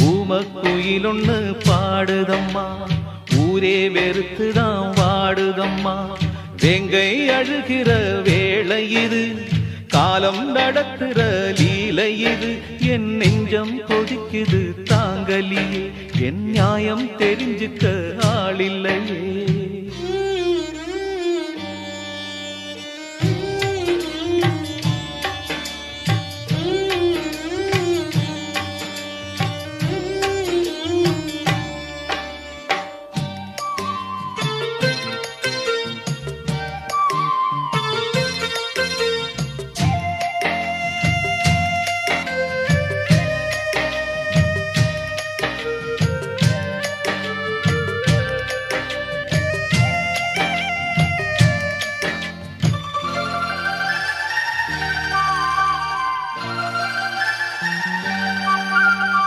ஊமக்குயிலொன்னு பாடுதம்மா. ஊரே வெறுத்துதான் வாடுதம்மா. வெங்கை அழுகிற வேளை இது. காலம் நடத்துற லீலை இது. என் நெஞ்சம் கொதிக்குது தாங்கலியே. என் நியாயம் தெரிஞ்சுக்க ஆளில்லையே.